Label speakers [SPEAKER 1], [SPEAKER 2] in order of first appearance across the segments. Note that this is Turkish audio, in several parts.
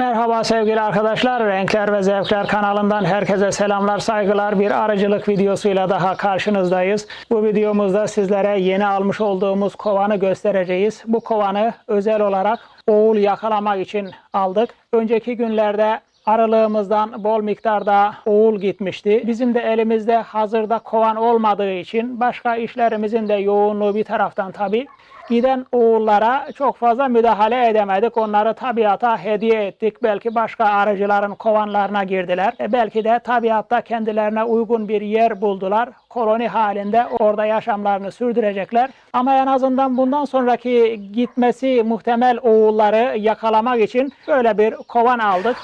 [SPEAKER 1] Merhaba sevgili arkadaşlar. Renkler ve Zevkler kanalından herkese selamlar, saygılar. Bir arıcılık videosuyla daha karşınızdayız. Bu videomuzda sizlere yeni almış olduğumuz kovanı göstereceğiz. Bu kovanı özel olarak oğul yakalamak için aldık. Önceki günlerde arılığımızdan bol miktarda oğul gitmişti. Bizim de elimizde hazırda kovan olmadığı için başka işlerimizin de yoğunluğu bir taraftan tabii giden oğullara çok fazla müdahale edemedik. Onları tabiata hediye ettik. Belki başka arıcıların kovanlarına girdiler. E belki de tabiatta kendilerine uygun bir yer buldular. Koloni halinde orada yaşamlarını sürdürecekler. Ama en azından bundan sonraki gitmesi muhtemel oğulları yakalamak için böyle bir kovan aldık.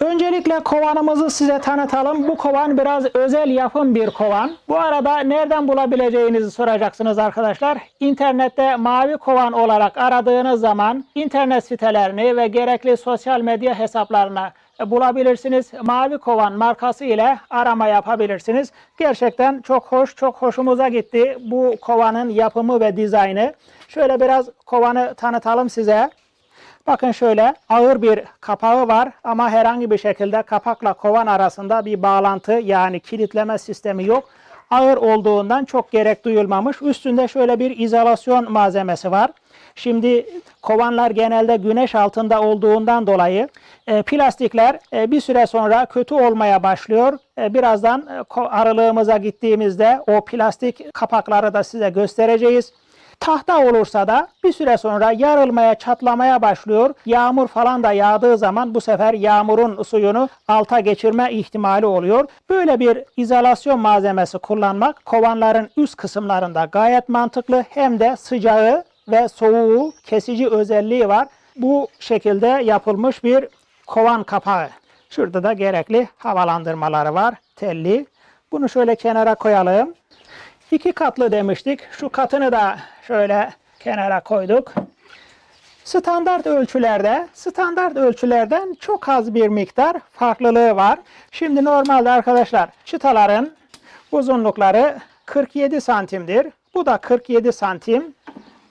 [SPEAKER 1] Öncelikle kovanımızı size tanıtalım. Bu kovan biraz özel yapım bir kovan. Bu arada nereden bulabileceğinizi soracaksınız arkadaşlar. İnternette mavi kovan olarak aradığınız zaman internet sitelerini ve gerekli sosyal medya hesaplarına bulabilirsiniz. Mavi Kovan markası ile arama yapabilirsiniz. Gerçekten çok hoş, çok hoşumuza gitti bu kovanın yapımı ve dizaynı. Şöyle biraz kovanı tanıtalım size. Bakın şöyle ağır bir kapağı var ama herhangi bir şekilde kapakla kovan arasında bir bağlantı yani kilitleme sistemi yok. Ağır olduğundan çok gerek duyulmamış. Üstünde şöyle bir izolasyon malzemesi var. Şimdi kovanlar genelde güneş altında olduğundan dolayı e, plastikler e, bir süre sonra kötü olmaya başlıyor. E, birazdan e, aralığımıza gittiğimizde o plastik kapakları da size göstereceğiz. Tahta olursa da bir süre sonra yarılmaya, çatlamaya başlıyor. Yağmur falan da yağdığı zaman bu sefer yağmurun suyunu alta geçirme ihtimali oluyor. Böyle bir izolasyon malzemesi kullanmak kovanların üst kısımlarında gayet mantıklı. Hem de sıcağı ve soğuğu kesici özelliği var. Bu şekilde yapılmış bir kovan kapağı. Şurada da gerekli havalandırmaları var. Telli. Bunu şöyle kenara koyalım. İki katlı demiştik. Şu katını da şöyle kenara koyduk. Standart ölçülerde, standart ölçülerden çok az bir miktar farklılığı var. Şimdi normalde arkadaşlar çıtaların uzunlukları 47 santimdir. Bu da 47 santim.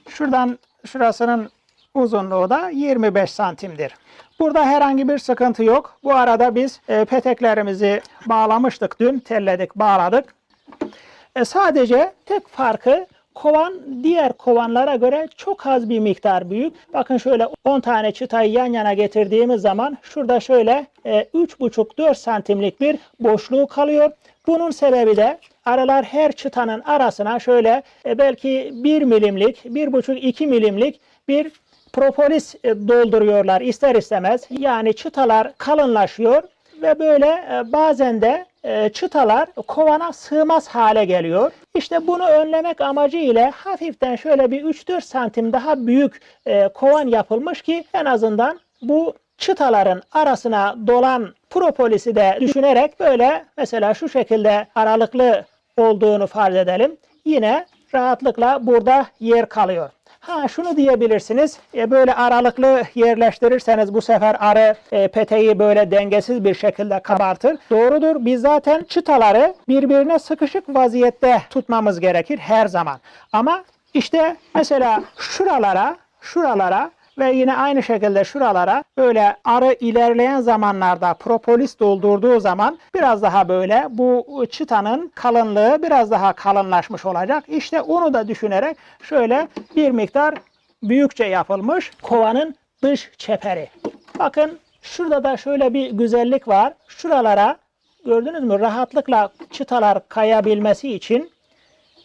[SPEAKER 1] Şuradan şurasının uzunluğu da 25 santimdir. Burada herhangi bir sıkıntı yok. Bu arada biz e, peteklerimizi bağlamıştık dün. Telledik, bağladık. E, sadece tek farkı kovan diğer kovanlara göre çok az bir miktar büyük. Bakın şöyle 10 tane çıtayı yan yana getirdiğimiz zaman şurada şöyle e, 3,5-4 santimlik bir boşluğu kalıyor. Bunun sebebi de aralar her çıtanın arasına şöyle e, belki 1 milimlik, 1,5-2 milimlik bir propolis e, dolduruyorlar ister istemez. Yani çıtalar kalınlaşıyor ve böyle e, bazen de e, çıtalar kovana sığmaz hale geliyor. İşte bunu önlemek amacı ile hafiften şöyle bir 3-4 santim daha büyük e, kovan yapılmış ki en azından bu çıtaların arasına dolan propolisi de düşünerek böyle mesela şu şekilde aralıklı olduğunu farz edelim. Yine rahatlıkla burada yer kalıyor. Ha şunu diyebilirsiniz. E, böyle aralıklı yerleştirirseniz bu sefer arı e, peteği böyle dengesiz bir şekilde kabartır. Doğrudur. Biz zaten çıtaları birbirine sıkışık vaziyette tutmamız gerekir her zaman. Ama işte mesela şuralara, şuralara ve yine aynı şekilde şuralara böyle arı ilerleyen zamanlarda propolis doldurduğu zaman biraz daha böyle bu çıtanın kalınlığı biraz daha kalınlaşmış olacak. İşte onu da düşünerek şöyle bir miktar büyükçe yapılmış kovanın dış çeperi. Bakın şurada da şöyle bir güzellik var. Şuralara gördünüz mü rahatlıkla çıtalar kayabilmesi için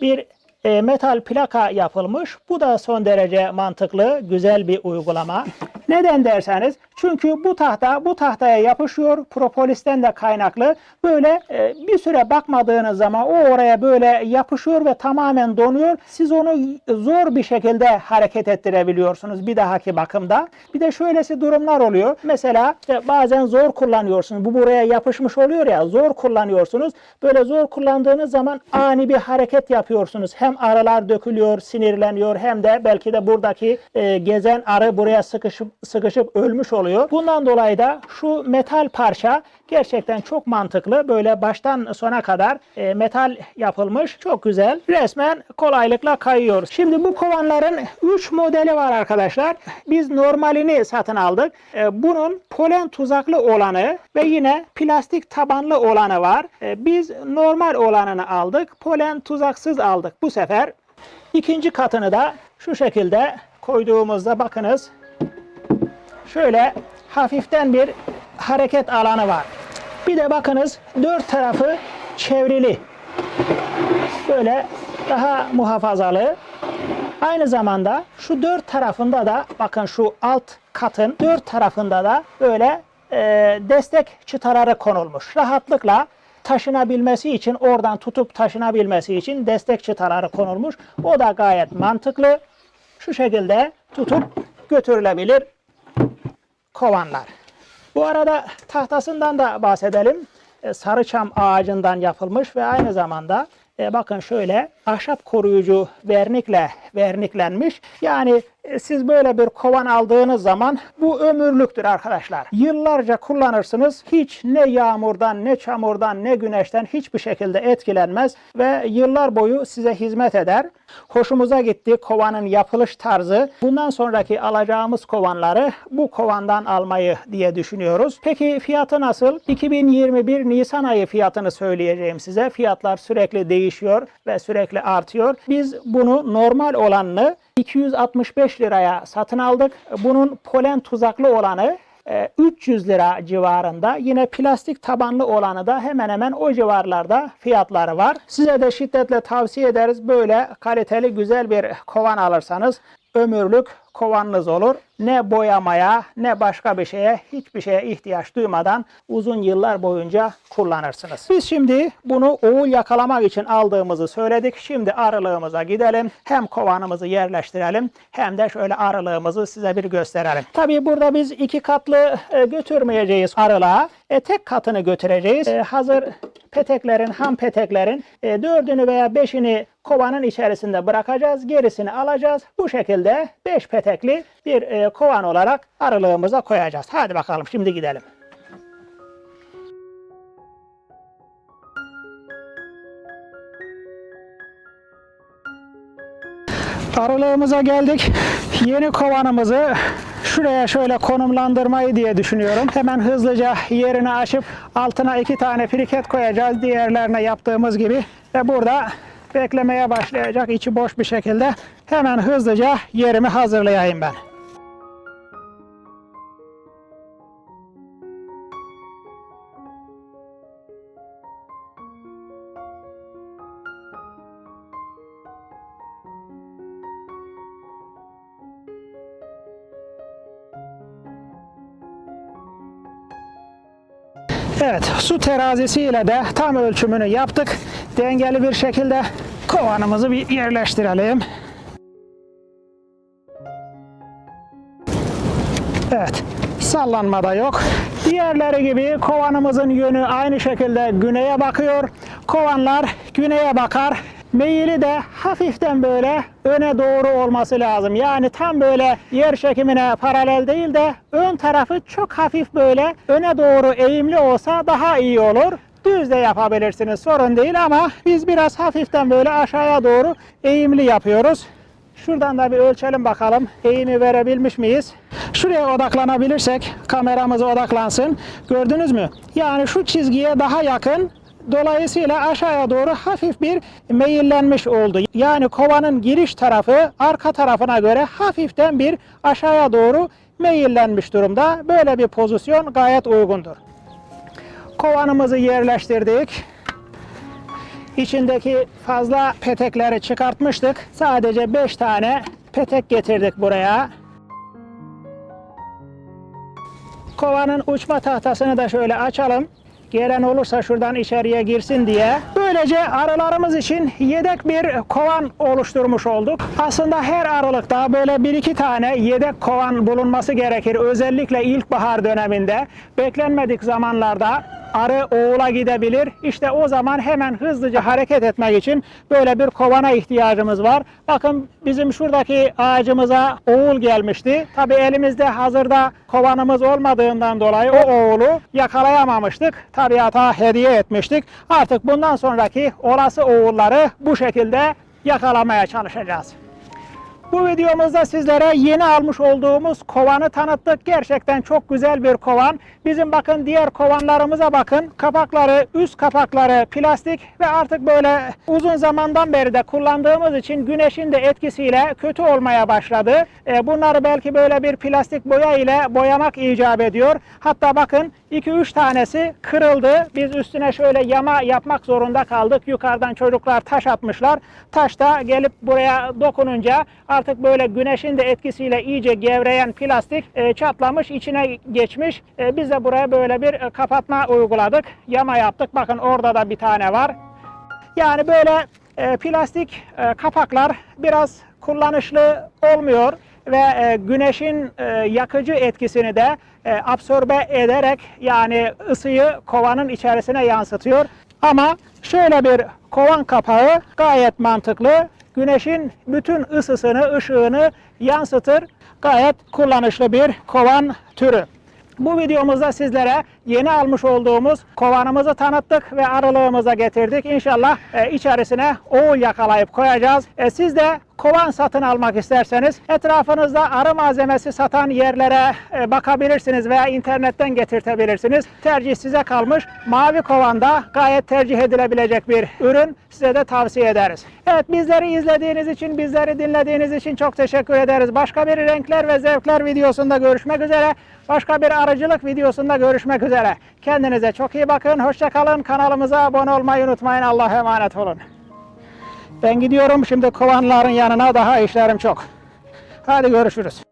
[SPEAKER 1] bir e, metal plaka yapılmış. Bu da son derece mantıklı, güzel bir uygulama. Neden derseniz çünkü bu tahta bu tahtaya yapışıyor. Propolisten de kaynaklı. Böyle e, bir süre bakmadığınız zaman o oraya böyle yapışıyor ve tamamen donuyor. Siz onu zor bir şekilde hareket ettirebiliyorsunuz bir dahaki bakımda. Bir de şöylesi durumlar oluyor. Mesela işte bazen zor kullanıyorsunuz. Bu buraya yapışmış oluyor ya zor kullanıyorsunuz. Böyle zor kullandığınız zaman ani bir hareket yapıyorsunuz. Hem arılar dökülüyor, sinirleniyor hem de belki de buradaki e, gezen arı buraya sıkışıp sıkışıp ölmüş oluyor. Bundan dolayı da şu metal parça gerçekten çok mantıklı. Böyle baştan sona kadar e, metal yapılmış. Çok güzel. Resmen kolaylıkla kayıyor. Şimdi bu kovanların 3 modeli var arkadaşlar. Biz normalini satın aldık. E, bunun polen tuzaklı olanı ve yine plastik tabanlı olanı var. E, biz normal olanını aldık. Polen tuzaksız aldık bu sefer. İkinci katını da şu şekilde koyduğumuzda bakınız şöyle hafiften bir hareket alanı var. Bir de bakınız dört tarafı çevrili. Böyle daha muhafazalı. Aynı zamanda şu dört tarafında da bakın şu alt katın dört tarafında da böyle e, destek çıtaları konulmuş. Rahatlıkla taşınabilmesi için oradan tutup taşınabilmesi için destek çıtaları konulmuş. O da gayet mantıklı. Şu şekilde tutup götürülebilir kovanlar. Bu arada tahtasından da bahsedelim. E, Sarıçam ağacından yapılmış ve aynı zamanda e, bakın şöyle ahşap koruyucu vernikle verniklenmiş. Yani siz böyle bir kovan aldığınız zaman bu ömürlüktür arkadaşlar. Yıllarca kullanırsınız. Hiç ne yağmurdan, ne çamurdan, ne güneşten hiçbir şekilde etkilenmez ve yıllar boyu size hizmet eder. Hoşumuza gitti kovanın yapılış tarzı. Bundan sonraki alacağımız kovanları bu kovandan almayı diye düşünüyoruz. Peki fiyatı nasıl? 2021 Nisan ayı fiyatını söyleyeceğim size. Fiyatlar sürekli değişiyor ve sürekli artıyor. Biz bunu normal olanını 265 liraya satın aldık. Bunun polen tuzaklı olanı e, 300 lira civarında. Yine plastik tabanlı olanı da hemen hemen o civarlarda fiyatları var. Size de şiddetle tavsiye ederiz. Böyle kaliteli güzel bir kovan alırsanız ömürlük kovanınız olur. Ne boyamaya ne başka bir şeye hiçbir şeye ihtiyaç duymadan uzun yıllar boyunca kullanırsınız. Biz şimdi bunu oğul yakalamak için aldığımızı söyledik. Şimdi arılığımıza gidelim. Hem kovanımızı yerleştirelim hem de şöyle arılığımızı size bir gösterelim. Tabii burada biz iki katlı e, götürmeyeceğiz arılığa. E, tek katını götüreceğiz. E, hazır peteklerin, ham peteklerin e, dördünü veya beşini kovanın içerisinde bırakacağız. Gerisini alacağız. Bu şekilde beş petekli bir e, kovan olarak arılığımıza koyacağız. Hadi bakalım şimdi gidelim. Aralığımıza geldik. Yeni kovanımızı şuraya şöyle konumlandırmayı diye düşünüyorum. Hemen hızlıca yerini açıp altına iki tane friket koyacağız. Diğerlerine yaptığımız gibi. Ve burada beklemeye başlayacak içi boş bir şekilde. Hemen hızlıca yerimi hazırlayayım ben. Evet, su terazisiyle de tam ölçümünü yaptık. Dengeli bir şekilde kovanımızı bir yerleştirelim. Evet, sallanma da yok. Diğerleri gibi kovanımızın yönü aynı şekilde güneye bakıyor. Kovanlar güneye bakar. Meyili de hafiften böyle öne doğru olması lazım. Yani tam böyle yer çekimine paralel değil de ön tarafı çok hafif böyle öne doğru eğimli olsa daha iyi olur. Düz de yapabilirsiniz sorun değil ama biz biraz hafiften böyle aşağıya doğru eğimli yapıyoruz. Şuradan da bir ölçelim bakalım. Eğimi verebilmiş miyiz? Şuraya odaklanabilirsek kameramız odaklansın. Gördünüz mü? Yani şu çizgiye daha yakın Dolayısıyla aşağıya doğru hafif bir meyillenmiş oldu. Yani kovanın giriş tarafı arka tarafına göre hafiften bir aşağıya doğru meyillenmiş durumda. Böyle bir pozisyon gayet uygundur. Kovanımızı yerleştirdik. İçindeki fazla petekleri çıkartmıştık. Sadece 5 tane petek getirdik buraya. Kovanın uçma tahtasını da şöyle açalım. Gelen olursa şuradan içeriye girsin diye. Böylece arılarımız için yedek bir kovan oluşturmuş olduk. Aslında her aralıkta böyle bir iki tane yedek kovan bulunması gerekir. Özellikle ilkbahar döneminde beklenmedik zamanlarda arı oğula gidebilir. İşte o zaman hemen hızlıca hareket etmek için böyle bir kovana ihtiyacımız var. Bakın bizim şuradaki ağacımıza oğul gelmişti. Tabi elimizde hazırda kovanımız olmadığından dolayı o oğulu yakalayamamıştık. Tabiata hediye etmiştik. Artık bundan sonraki olası oğulları bu şekilde yakalamaya çalışacağız. Bu videomuzda sizlere yeni almış olduğumuz kovanı tanıttık. Gerçekten çok güzel bir kovan. Bizim bakın diğer kovanlarımıza bakın. Kapakları, üst kapakları plastik ve artık böyle uzun zamandan beri de kullandığımız için güneşin de etkisiyle kötü olmaya başladı. E, Bunları belki böyle bir plastik boya ile boyamak icap ediyor. Hatta bakın 2-3 tanesi kırıldı. Biz üstüne şöyle yama yapmak zorunda kaldık. Yukarıdan çocuklar taş atmışlar. Taş da gelip buraya dokununca artık böyle güneşin de etkisiyle iyice gevreyen plastik e, çatlamış, içine geçmiş. E, biz de buraya böyle bir e, kapatma uyguladık. Yama yaptık. Bakın orada da bir tane var. Yani böyle plastik kapaklar biraz kullanışlı olmuyor ve güneşin yakıcı etkisini de absorbe ederek yani ısıyı kovanın içerisine yansıtıyor. Ama şöyle bir kovan kapağı gayet mantıklı. Güneşin bütün ısısını, ışığını yansıtır. Gayet kullanışlı bir kovan türü. Bu videomuzda sizlere yeni almış olduğumuz kovanımızı tanıttık ve aralığımıza getirdik. İnşallah e, içerisine oğul yakalayıp koyacağız. E, siz de kovan satın almak isterseniz etrafınızda arı malzemesi satan yerlere e, bakabilirsiniz veya internetten getirtebilirsiniz. Tercih size kalmış. Mavi kovanda gayet tercih edilebilecek bir ürün. Size de tavsiye ederiz. Evet bizleri izlediğiniz için, bizleri dinlediğiniz için çok teşekkür ederiz. Başka bir renkler ve zevkler videosunda görüşmek üzere. Başka bir arıcılık videosunda görüşmek üzere. Kendinize çok iyi bakın. Hoşçakalın. Kanalımıza abone olmayı unutmayın. Allah'a emanet olun. Ben gidiyorum şimdi kovanların yanına daha işlerim çok. Hadi görüşürüz.